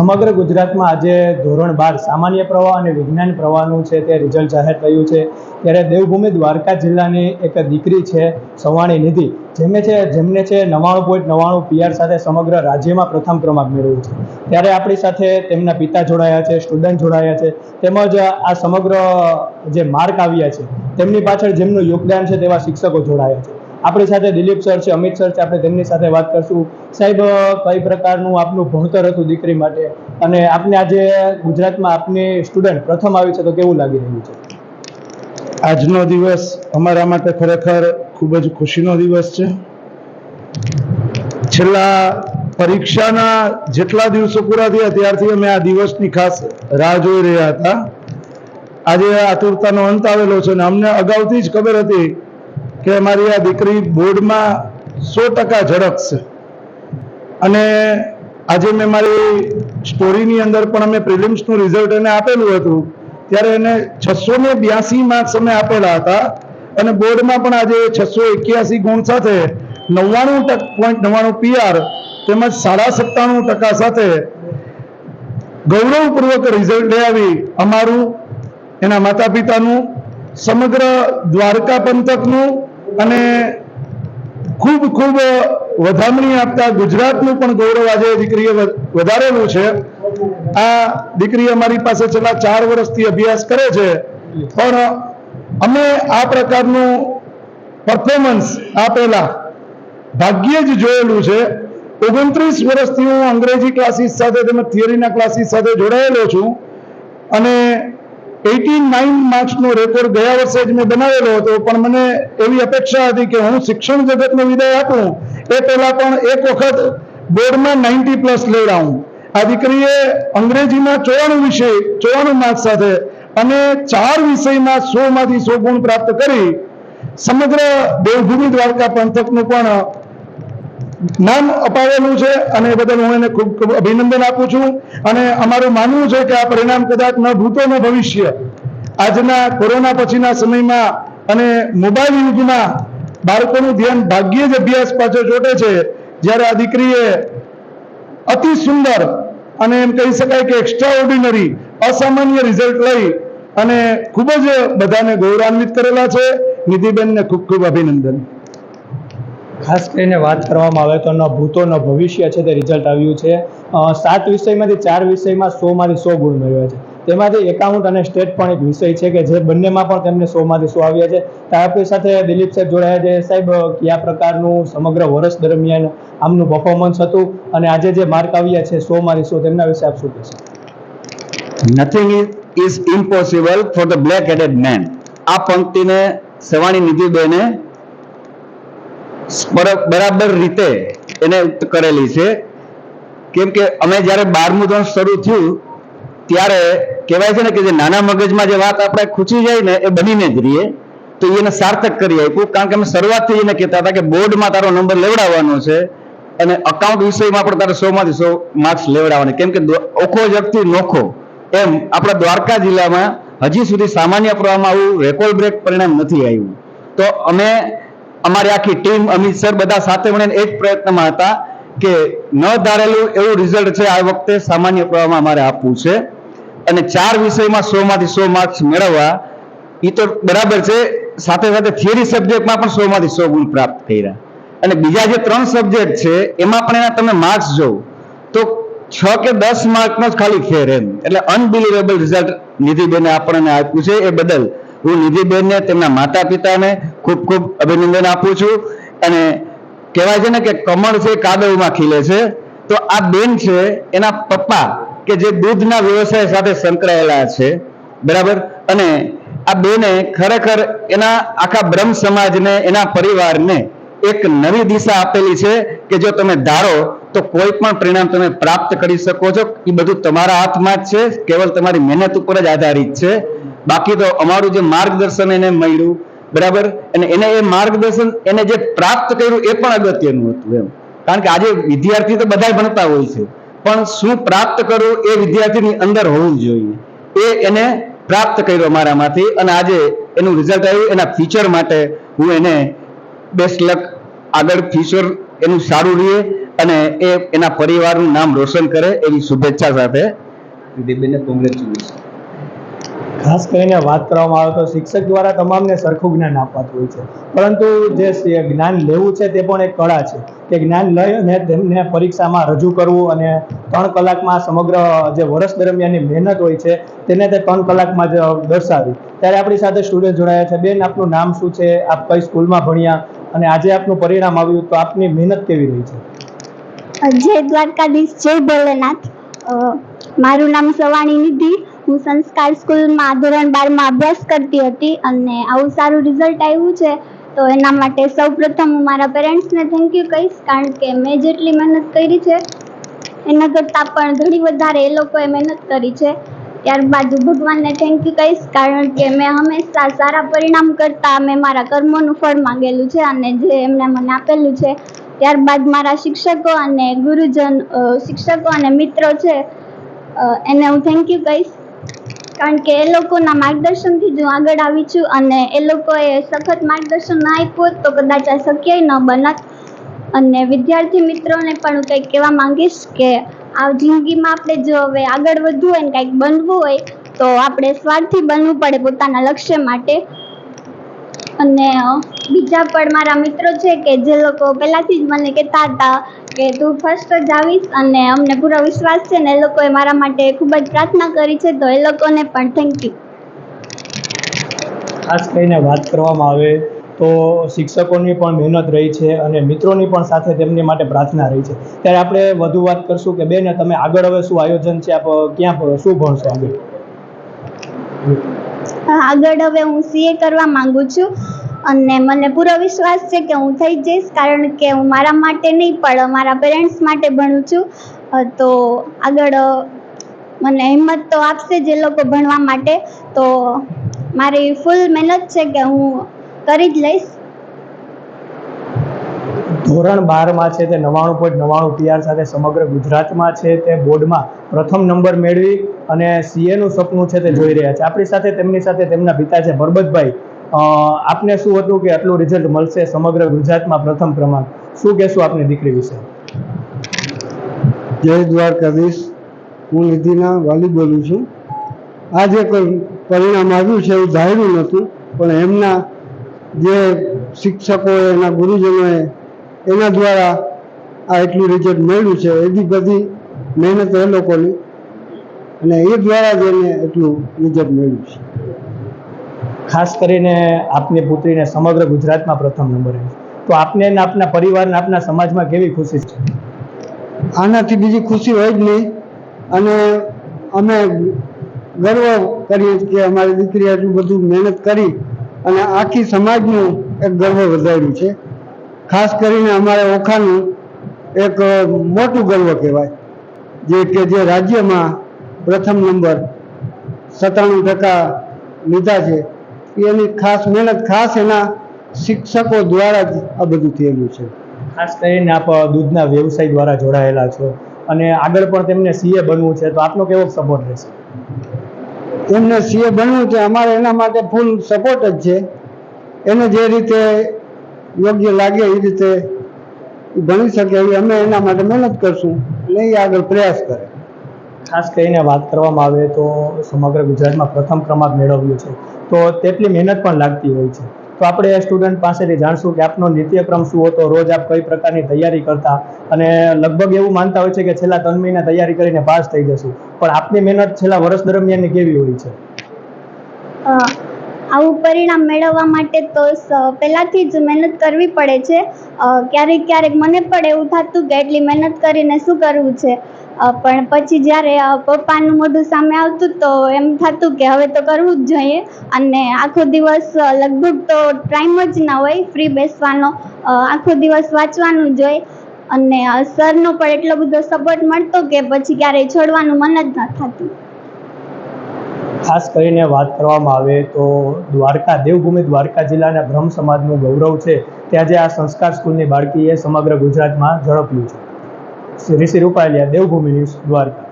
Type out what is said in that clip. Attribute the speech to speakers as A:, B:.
A: સમગ્ર ગુજરાતમાં આજે ધોરણ બાર સામાન્ય પ્રવાહ અને વિજ્ઞાન પ્રવાહનું છે તે રિઝલ્ટ જાહેર થયું છે. ત્યારે દેવભૂમિ દ્વારકા જિલ્લાની એક દીકરી છે, સવાણી નિધિ. જેમને છે જેમને છે નવ્વાણું પોઈન્ટ નવ્વાણું પીઆર સાથે સમગ્ર રાજ્યમાં પ્રથમ ક્રમાંક મેળવ્યું છે. ત્યારે આપણી સાથે તેમના પિતા જોડાયા છે સ્ટુડન્ટ જોડાયા છે. તેમજ આ સમગ્ર જે માર્ક આવ્યા છે, તેમની પાછળ જેમનું યોગદાન છે તેવા શિક્ષકો જોડાયા છે. આપણી સાથે દિલીપ સર છે, અમિત સર છે, આપણે તેમની સાથે વાત કરશું. સાહેબ, કઈ પ્રકારનું આપનું ભણતર હતું દીકરી માટે? અને આપને આજે ગુજરાતમાં આપની સ્ટુડન્ટ પ્રથમ આવી છે તો કેવું લાગી રહ્યું છે?
B: આજનો દિવસ અમારા માટે ખરેખર ખૂબ જ ખુશીનો દિવસ છે. છેલ્લા પરીક્ષાના જેટલા દિવસો પૂરા થયા ત્યારથી અમે આ દિવસની ખાસ રાહ જોઈ રહ્યા હતા. આજે આતુરતાનો અંત આવેલો છે અને અમને અગાઉથી જ ખબર હતી કે મારી આ દીકરી બોર્ડમાં સો ટકા ઝડપશે અને આજે મેં મારી સ્ટોરીની અંદર પણ અમે પ્રિલિમ્સનું રિઝલ્ટ એને આપેલું હતું, ત્યારે એને છસો ને બ્યાસી માર્ક્સ અમે આપેલા હતા. અને બોર્ડમાં પણ આજે છસો એક્યાસી ગુણ સાથે નવ્વાણું પોઈન્ટ નવ્વાણું પીઆર તેમજ સાડા સત્તાણું ટકા સાથે ગૌરવપૂર્વક રિઝલ્ટ લઈ આવી અમારું, એના માતા પિતાનું સમગ્ર દ્વારકા પંથકનું અને ખૂબ ખૂબ વધામણી આપતા ગુજરાતનું પણ ગૌરવ આજે દીકરીએ વધ- વધારેલું છે. આ દીકરી અમારી પાસે છેલ્લા ચાર વર્ષથી અભ્યાસ કરે છે. પણ અમે આ પ્રકારનું પરફોર્મન્સ આપેલા ભાગ્યે જ જોયેલું છે. ઓગણત્રીસ વર્ષથી હું અંગ્રેજી ક્લાસીસ સાથે, તેમજ થિયરીના ક્લાસીસ સાથે જોડાયેલો છું. અને એટી નાઇન માર્ક્સનો રેકોર્ડ ગયા વર્ષે જ મેં બનાવેલો હતો, પણ મને એવી અપેક્ષા હતી કે હું શિક્ષણ જગતને વિદાય આપું, એ પહેલાં પણ એક વખત બોર્ડમાં નાઇન્ટી પ્લસ લેવડાવું. આ દીકરીએ અંગ્રેજીમાં ચોરાણું વિષય, ચોરાણું માર્ક્સ સાથે અને ચાર વિષયમાં સો માંથી સો ગુણ પ્રાપ્ત કરી. સમગ્ર દેવભૂમિ દ્વારકા પંથકનું પણ નામ અપાવેલું છે અને એ બદલ હું એને ખૂબ ખૂબ અભિનંદન આપું છું. અને અમારું માનવું છે કે આ પરિણામ કદાચ ન ભૂતો ન ભવિષ્ય. આજના કોરોના પછીના સમયમાં અને મોબાઈલ યુગમાં બાળકોનું ધ્યાન ભાગ્યે જ અભ્યાસ પાછળ ચોટે છે. જ્યારે આ દીકરીએ અતિ સુંદર અને એમ કહી શકાય કે એક્સ્ટ્રા ઓર્ડિનરી અસામાન્ય રિઝલ્ટ લઈ અને ખૂબ જ બધાને ગૌરવાન્વિત કરેલા છે. નિધિબેનને ખૂબ ખૂબ અભિનંદન.
A: ખાસ કરીને વાત કરવામાં આવે તો ન ભૂતો, ન ભવિષ્ય છે તે રિઝલ્ટ આવ્યું છે. સાત વિષયમાંથી ચાર વિષયમાં સોમાંથી સો ગુણ મેળવ્યા છે. તેમાંથી એકાઉન્ટ અને સ્ટેટ પણ એક વિષય છે કે જે બંનેમાં પણ તેમને સોમાંથી સો આવ્યા છે. આપણી સાથે દિલીપ સાહેબ જોડાયા છે. સાહેબ, કયા પ્રકારનું સમગ્ર વર્ષ દરમિયાન આમનું પરફોર્મન્સ હતું અને આજે જે માર્ક આવ્યા છે સોમાંથી સો, તેમના વિશે આપ શું કહેશો?
C: Nothing is impossible for the black headed man આ પંક્તિને સવાણી નિધિબેને બરાબર રીતે એને કરેલી છે. કેમ કે અમે જ્યારે બારમું ધોરણ શરૂ થયું, ત્યારે કહેવાય છે ને કે જે નાના મગજમાં જે વાત આપણે ખૂચી જાય ને એ બનીને જ રહીએ. તો એને સાર્થક કરી આપ્યું. કારણ કે અમે શરૂઆતથી એને કહેતા હતા કે બોર્ડમાં તારો નંબર લેવડાવવાનો છે અને અકાઉન્ટ વિષયમાં પણ તારે સો માંથી સો માર્ક્સ લેવડાવવાના. કેમ કે ઓખો જગથી નોખો. એમ આપણા દ્વારકા જિલ્લામાં હજી સુધી સામાન્ય પ્રવાહમાં આવું રેકોર્ડ બ્રેક પરિણામ નથી આવ્યું. તો અમે અમારી આખી ટીમ, અમિત સર બધા સાથે મળીને એક પ્રયત્નમાં હતા કે ન ધારેલું એવું રિઝલ્ટ છે આ વખતે સામાન્ય પ્રવાહમાં અમારે આપવું છે. અને ચાર વિષયમાં સો માંથી સો માર્ક્સ મેળવવા એ તો બરાબર છે. સાથે સાથે થિયરી સબ્જેક્ટમાં પણ સો માંથી સો ગુણ પ્રાપ્ત કર્યા. અને બીજા જે ત્રણ સબ્જેક્ટ છે, એમાં પણ એના તમે માર્ક્સ જોવો તો છ કે દસ માર્કનો જ ખાલી ફેર એમ. એટલે અનબિલીવેબલ રિઝલ્ટ નિધિબેને આપણને આપ્યું છે. એ બદલ હું નિધિબેનને તેમના માતા પિતાને ખૂબ ખૂબ અભિનંદન આપું છું. અને કહેવાય છે ને કે કમળ છે, કાદવમાં ખીલે છે. તો આ બેન છે, એના પપ્પા કે જે દૂધના વ્યવસાય સાથે સંકળાયેલા છે. બરાબર? અને આ બેને ખરેખર એના આખા બ્રહ્મ સમાજને, એના પરિવારને એક નવી દિશા આપેલી છે કે જો તમે ધારો, તો કોઈ પણ પરિણામ તમે પ્રાપ્ત કરી શકો છો. એ બધું તમારા હાથમાં જ છે. કેવલ તમારી મહેનત ઉપર જ આધારિત છે. બાકી તો અમારું જે માર્ગદર્શન એને મળ્યું, બરાબર? અને એને એ માર્ગદર્શન એને જે પ્રાપ્ત કર્યું એ પણ અગત્યનું હતું એમ. કારણ કે આજે વિદ્યાર્થી તો બધા ભણતા હોય છે. પણ શું પ્રાપ્ત કરવું એ વિદ્યાર્થીની અંદર હોવું જોઈએ. એ એને પ્રાપ્ત કર્યો અમારામાંથી અને આજે એનું રિઝલ્ટ આવ્યું એના ફ્યુચર માટે હું એને બેસ્ટ લક આગળ ફ્યુચર એનું સારું રહે અને એ એના પરિવારનું નામ રોશન કરે એવી શુભેચ્છા સાથે. દીદીને કોંગ્રેચ્યુલેશન
A: ખાસ કરીને વાત કરવામાં આવે તો શિક્ષક દ્વારા તમામને સરખું જ્ઞાન આપવાતું હોય છે. પરંતુ જે જ્ઞાન લેવું છે તે પણ એક કળા છે કે જ્ઞાન લઈ અને તેમને પરીક્ષામાં રજૂ કરવું અને ત્રણ કલાકમાં સમગ્ર જે વર્ષ દરમિયાનની મહેનત હોય છે તેને તે ત્રણ કલાકમાં જ દર્શાવી. ત્યારે આપણી સાથે સ્ટુડન્ટ જોડાયા છે. બેન, આપનું નામ શું છે? આપ કઈ સ્કૂલમાં ભણ્યા? અને આજે આપનું પરિણામ આવ્યું તો આપની મહેનત કેવી રહી છે?
D: જય દ્વારકાધીશ, જય ભોલેનાથ. મારું નામ સવાણી નિધિ. હું સંસ્કાર સ્કૂલમાં ધોરણ બારમાં અભ્યાસ કરતી હતી અને આવું સારું રિઝલ્ટ આવ્યું છે, તો એના માટે સૌપ્રથમ હું મારા પેરેન્ટ્સને થેન્ક યુ કહીશ, કારણ કે મેં જેટલી મહેનત કરી છે, એના કરતાં પણ ઘણી વધારે એ લોકોએ મહેનત કરી છે. ત્યારબાદ ભગવાનને થેન્ક યુ કહીશ, કારણ કે મેં હંમેશા સારા પરિણામ કરતાં મેં મારા કર્મોનું ફળ માંગેલું છે અને જે એમણે મને આપેલું છે. ત્યારબાદ મારા શિક્ષકો અને ગુરુજન શિક્ષકો અને મિત્રો છે એને હું થેન્ક યુ કહીશ. કારણ કે એ લોકોના માર્ગદર્શનથી જ હું આગળ આવી છું અને એ લોકોએ સખત માર્ગદર્શન ના આપ્યું તો કદાચ આ શક્ય ન બનત. અને વિદ્યાર્થી મિત્રોને પણ હું કંઈક કહેવા માંગીશ કે આ જિંદગીમાં આપણે જો હવે આગળ વધવું હોય ને કંઈક બનવું હોય તો આપણે સ્વાર્થી બનવું પડે પોતાના લક્ષ્ય માટે. અને બીજા પણ મારા મિત્રો છે કે જે લોકો પહેલાંથી જ મને કહેતા હતા કે તું ફર્સ્ટ જ આવીશ અને અમને પૂરો વિશ્વાસ છે ને એ લોકોએ મારા માટે ખૂબ જ પ્રાર્થના કરી છે, તો એ લોકોને પણ થેન્ક યુ
A: ખાસ કરીને વાત કરવામાં આવે તો શિક્ષકોની પણ મહેનત રહી છે અને મિત્રોની પણ સાથે તેમની માટે પ્રાર્થના રહી છે. ત્યારે આપણે વધુ વાત કરશું કે બેન, તમે આગળ હવે શું આયોજન છે? આપ ક્યાં શું ભણશો આગળ?
D: આગળ હવે હું સીએ કરવા માંગુ છું અને મને પૂરો વિશ્વાસ છે કે હું થઈ જઈશ કારણ કે હું મારા માટે નહીં, પણ મારા પેરેન્ટ્સ માટે ભણું છું. તો આગળ મને હિંમત તો આપશે જ લોકો ભણવા માટે. તો મારી ફૂલ મહેનત છે કે હું કરી જ લઈશ.
A: ધોરણ બારમાં છે તે નવ્વાણું પોઈન્ટ નવ્વાણું પીઆર સાથે સમગ્ર ગુજરાતમાં છે તે બોર્ડમાં. પ્રથમ નંબર મેળવી અને સીએનું સપનું છે તે જોઈ રહ્યા છે. આપણી સાથે તેમની સાથે તેમના પિતા છે પરબતભાઈ આપને શું હતું કે આટલું રિઝલ્ટ મળશે સમગ્ર ગુજરાતમાં પ્રથમ ક્રમાંક? શું કહેશું આપની દીકરી વિશે?
E: જય દ્વારકાધીશ. હું નિધિના વાલી બોલું છું. આ જે પરિણામ આવ્યું છે એવું ધાર્યું નહોતું, પણ એમના જે શિક્ષકોએ, એના ગુરુજનોએ એના દ્વારા આ એટલું રિઝલ્ટ મળ્યું છે. એવી બધી મહેનત એ લોકોની અને એ દ્વારા જ એને એટલું રિઝલ્ટ મળ્યું છે.
A: ખાસ કરીને આપની પુત્રીને સમગ્ર ગુજરાતમાં પ્રથમ નંબર આવ્યો તો આપને આપના પરિવારને આપના સમાજમાં કેવી ખુશી છે?
E: આનાથી બીજી ખુશી હોય જ નહીં. અને અમે ગર્વ કરીએ કે અમારી દીકરી આટલું બધું મહેનત કરી અને આખી સમાજનું એક ગર્વ વધાર્યું છે. ખાસ કરીને અમારે ઓખાનું એક મોટું ગર્વ કહેવાય. જે કે જે રાજ્યમાં પ્રથમ નંબર સત્તાણું ટકા લીધા છે એની ખાસ મહેનત ખાસ એના શિક્ષકો દ્વારા જ આ બધું થયેલું છે.
A: ખાસ કરીને આપ દૂધના વ્યવસાય દ્વારા જોડાયેલા છો અને આગળ પણ તેમને સીએ બનવું છે તો આપનો કેવો સપોર્ટ રહેશે?
E: એમને સીએ બનવું છે અમારે એના માટે ફૂલ સપોર્ટ જ છે. એને જે રીતે યોગ્ય લાગે એ રીતે ભણી શકે એવી અમે એના માટે મહેનત કરશું એટલે એ આગળ પ્રયાસ કરે.
A: ખાસ કરીને વાત કરવામાં આવે તો સમગ્ર ગુજરાતમાં પ્રથમ ક્રમાંક મેળવ્યો છે. તો તેટલી મહેનત પણ લાગતી હોય છે. તો આપણે સ્ટુડન્ટ પાસેથી જાણશું કે આપનો નિત્યક્રમ શું હતો રોજ આપ કઈ પ્રકારની તૈયારી કરતા અને લગભગ એવું માનતા હોય છે કે છેલ્લા ત્રણ મહિના તૈયારી કરીને પાસ થઈ જશું. પણ આપની મહેનત છેલ્લા વર્ષ દરમિયાન કેવી હોય છે?
D: આવું પરિણામ મેળવવા માટે તો પહેલાંથી જ મહેનત કરવી પડે છે. ક્યારેક ક્યારેક મને પણ એવું થતું કે એટલી મહેનત કરીને શું કરવું છે? પણ પછી જ્યારે પપ્પાનું મોઢું સામે આવતું તો એમ થતું કે હવે તો કરવું જ જોઈએ. અને આખો દિવસ લગભગ તો ટાઈમ જ ના હોય ફ્રી બેસવાનો. આખો દિવસ વાંચવાનું જ હોય. અને સરનો પણ એટલો બધો સપોર્ટ મળતો કે પછી ક્યારેય છોડવાનું મન જ ન થતું.
A: ખાસ કરીને વાત કરવામાં આવે તો દ્વારકા, દેવભૂમિ દ્વારકા જિલ્લાના બ્રહ્મ સમાજનું ગૌરવ છે. તે આજે આ સંસ્કાર સ્કૂલની બાળકીએ સમગ્ર ગુજરાતમાં ઝડપ્યું છે. શ્રી રૂપાલિયા, દેવભૂમિ ન્યૂઝ, દ્વારકા.